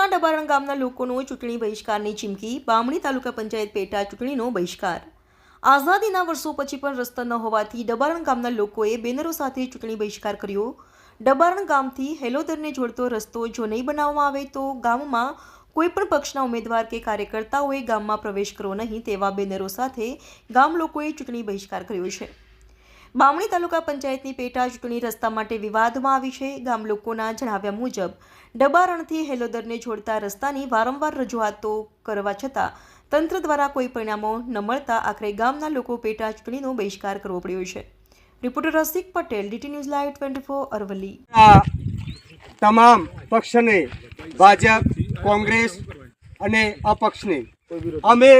માલપુરના ડબારણ ગામના લોકોનો ચૂંટણી બહિષ્કારની ચીમકી, બામણી તાલુકા પંચાયત પેટા ચૂંટણીનો બહિષ્કાર. આઝાદીના વર્ષો પછી પણ રસ્તા ન હોવાથી ડબારણ ગામના લોકોએ બેનરો સાથે ચૂંટણી બહિષ્કાર કર્યો. ડબારણ ગામથી હેલોદરને જોડતો રસ્તો જો નહીં બનાવવામાં આવે તો ગામમાં કોઈપણ પક્ષના ઉમેદવાર કે કાર્યકર્તાઓએ ગામમાં પ્રવેશ કરવો નહીં તેવા બેનરો સાથે ગામ લોકોએ ચૂંટણી બહિષ્કાર કર્યો છે. બામણી તાલુકા પંચાયતની પેટા ચૂંટણી રસ્તા માટે વિવાદમાં આવી છે. ગામ લોકોના જણાવ્યા મુજબ ડબારણથી હેલોદરને જોડતા રસ્તાની વારંવાર રજૂઆતો કરવા છતાં તંત્ર દ્વારા કોઈ પરિણામો ન મળતા આખરે ગામના લોકો પેટા ચૂંટણીનો બહિષ્કાર કરવો પડ્યો છે. Reporter Rasik Patel, DT news live twenty four, Aravalli. તમામ પક્ષને, ભાજપ, કોંગ્રેસ અને અપક્ષને, અમે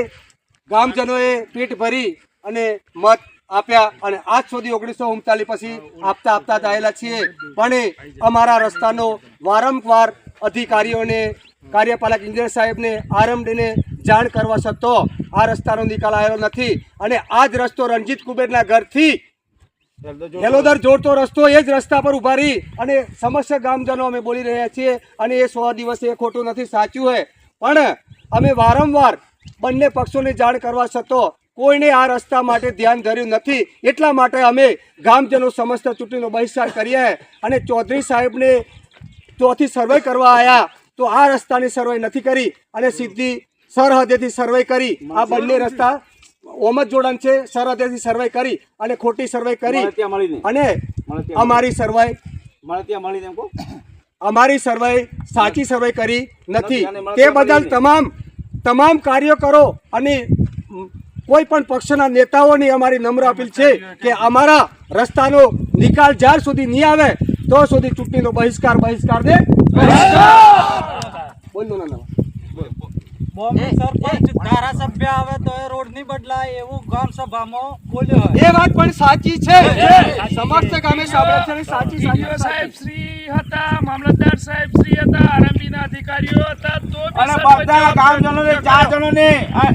ગામજનોએ પીઠ ભરી અને મત આપ્યા અને આજ સુધી ઓગણીસો ઉમતાલીસ પછી આપતા આપતા આવેલા છીએ. પણ અમારા રસ્તાનો વારંવાર અધિકારીઓને, કાર્યપાલક ઇન્જિનિયર સાહેબને આરએમડીને જાણ કરવા છતાં આ રસ્તાનો નિકાલ આવ્યો નથી. અને આ જ રસ્તો રણજીત કુબેરના ઘરથી હેલોદર જોડતો રસ્તો એ જ રસ્તા પર ઊભા રહી અને સમસ્યા ગામજનો અમે બોલી રહ્યા છીએ અને એ સો દિવસે એ ખોટું નથી, સાચું હોય પણ અમે વારંવાર બંને પક્ષોને જાણ કરવા છતાં કોઈને આ રસ્તા માટે ધ્યાન ધર્યું નથી. એટલા માટે અમે ગામજનો સમસ્ત ચૂંટણીનો બહિષ્કાર કરીએ અને ચૌધરી સાહેબને ચોથી સર્વે કરવા આવ્યા તો આ રસ્તાની સર્વે નથી કરી અને સીધી સરહદેથી સર્વે કરી. આ બંને રસ્તા ઓમત જોડાણ છે. સરહદેથી સર્વે કરી અને ખોટી સર્વે કરી. અને અમારી સર્વે અમારી સર્વે સાચી સર્વે કરી નથી તે બદલ તમામ તમામ કાર્યો કરો અને કોઈ પણ પક્ષના નેતાઓની અમારી નમ્ર અપીલ છે કે અમારા રસ્તાનો નિકાલ જ્યાર સુધી નહીં આવે તો સુધી ચૂંટણીનો બહિષ્કાર બહિષ્કાર દે બોલો ના ના ધારાસભ્ય આવે તો એ રોડ નહીં બદલાય એવું ગામ સભામાં બોલ્યો એ વાત પણ સાચી છે સમસ્ત ગામે સાંભળે છે સાચી સાહેબ શ્રી હતા મામલતદાર સાહેબ શ્રી હતા આરએમબીના અધિકારીઓ હતા અને બધા ગામજનોને ચાર જણોને ને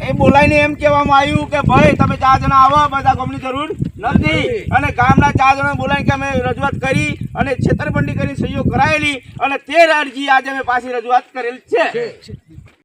એ બોલાવીને એમ કહેવામાં આવ્યું કે ભાઈ તમે ચાર જણા આવો બધા ગમની જરૂર નથી. અને ગામના ચાર જણા બોલાવીને કે અમે રજૂઆત કરી અને છેતરપંડી કરી સહયોગ કરાયેલી અને તે અરજી આજે અમે પાછી રજૂઆત કરેલ છે.